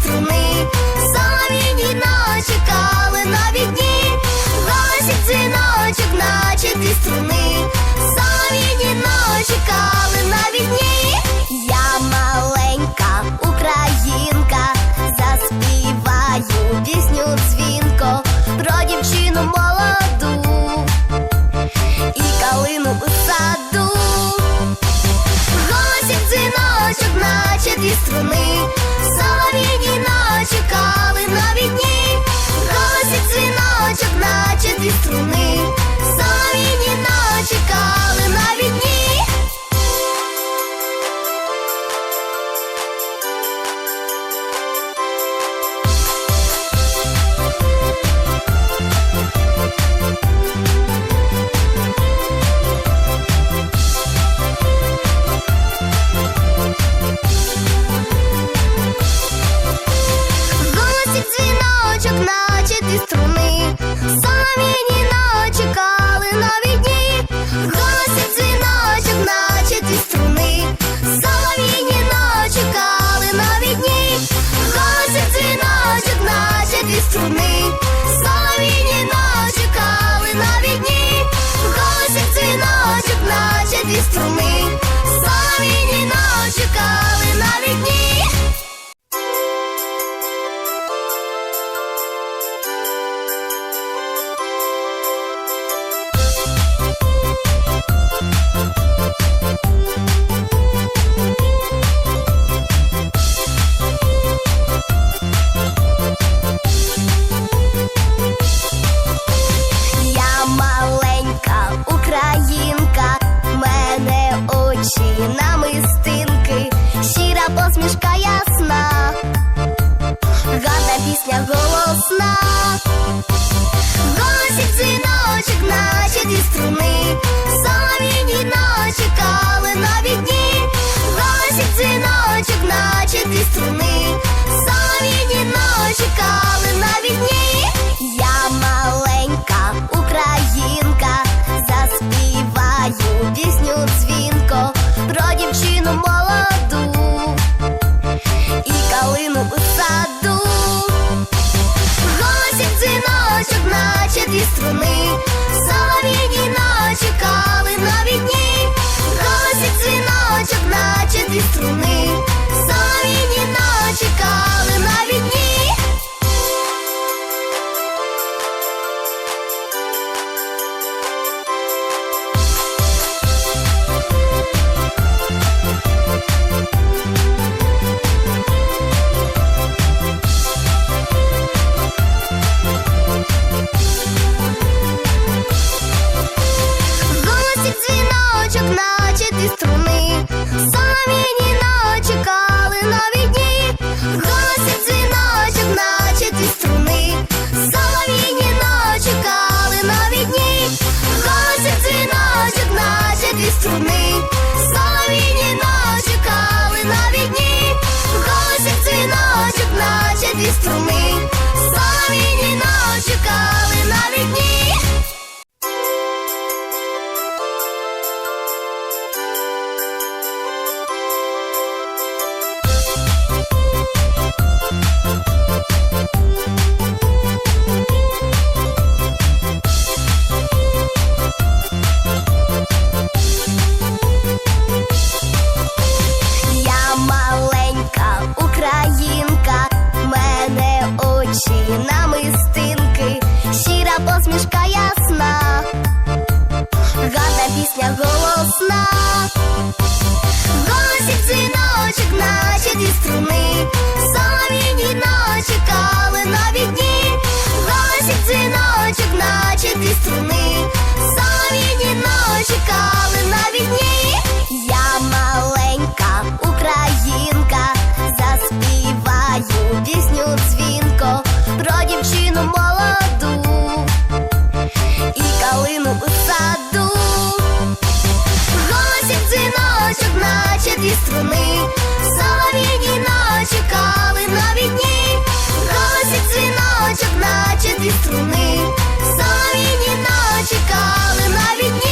струни, Солов'їні ночі, калинові дні, Голосить дзвіночок, наче дві струни. It's весна, голосить дзвіночок, наче дві струни, самі ночі кали нові дні, голосить дзвіночок, наче дві струни. дві струни. Зоріні ночі кали на дні. Я маленька українка, заспіваю пісню дзвінко про дівчину молоду і калину у саду. Голосів дзвіночок, наче дві струни. Зоріні ночі кали на дні. Голосів дзвіночок, наче дві струни країні нас чекали навіть.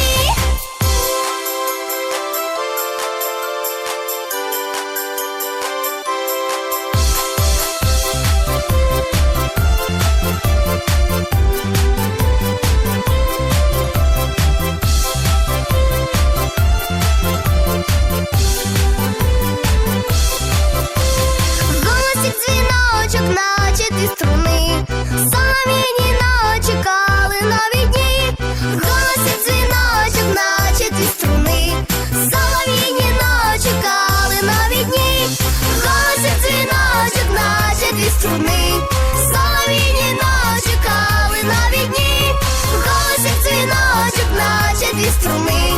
соловіні ночі, калинові дні, Госять дзвіночок, наче дві струни.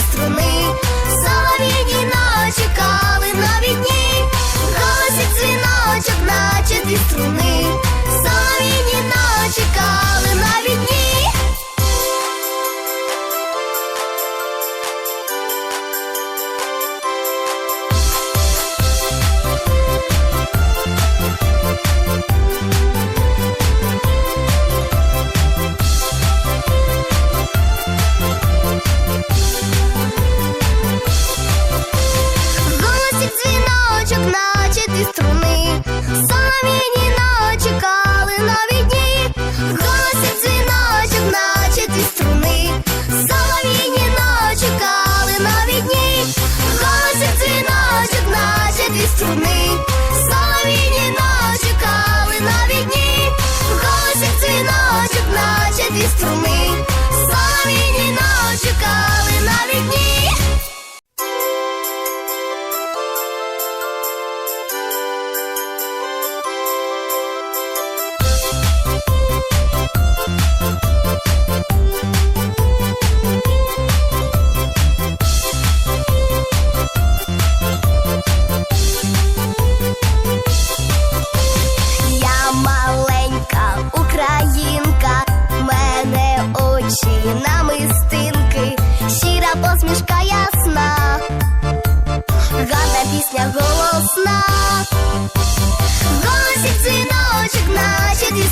Mr. Man. восени, солов'їні ночі, калинові дні, в голосі дзвіночок, наче дві струни.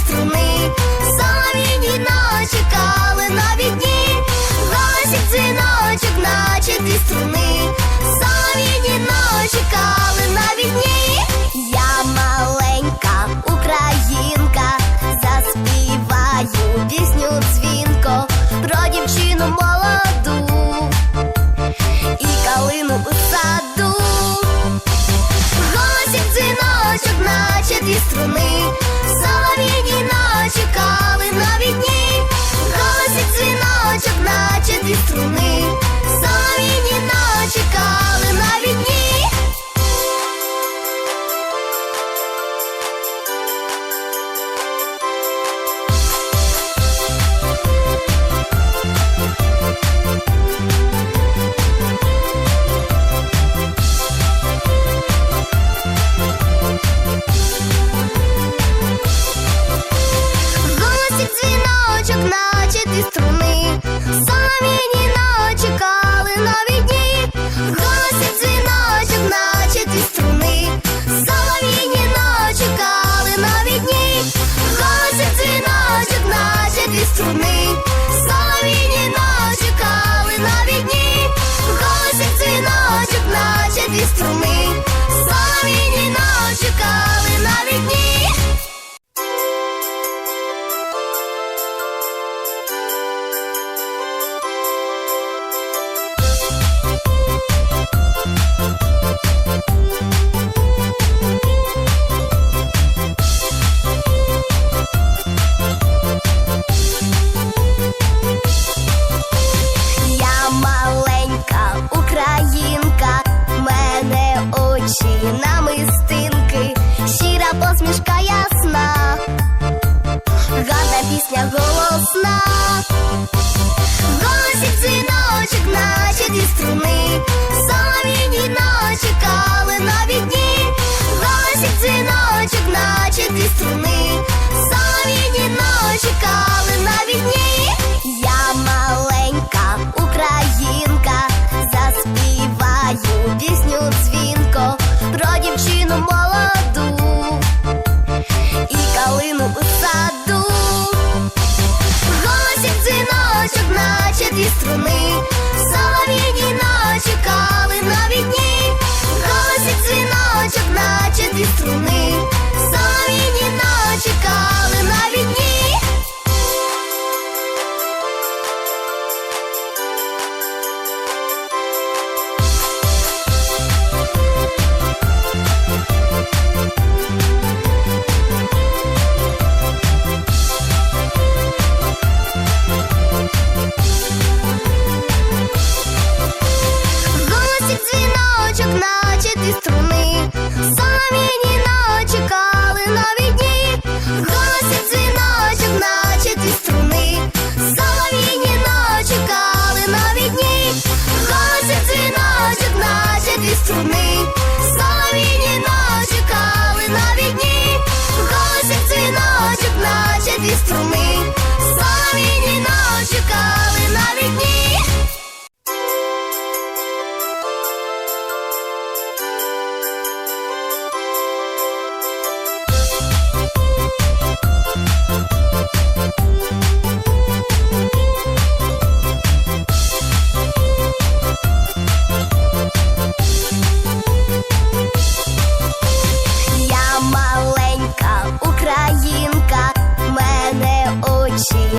to me.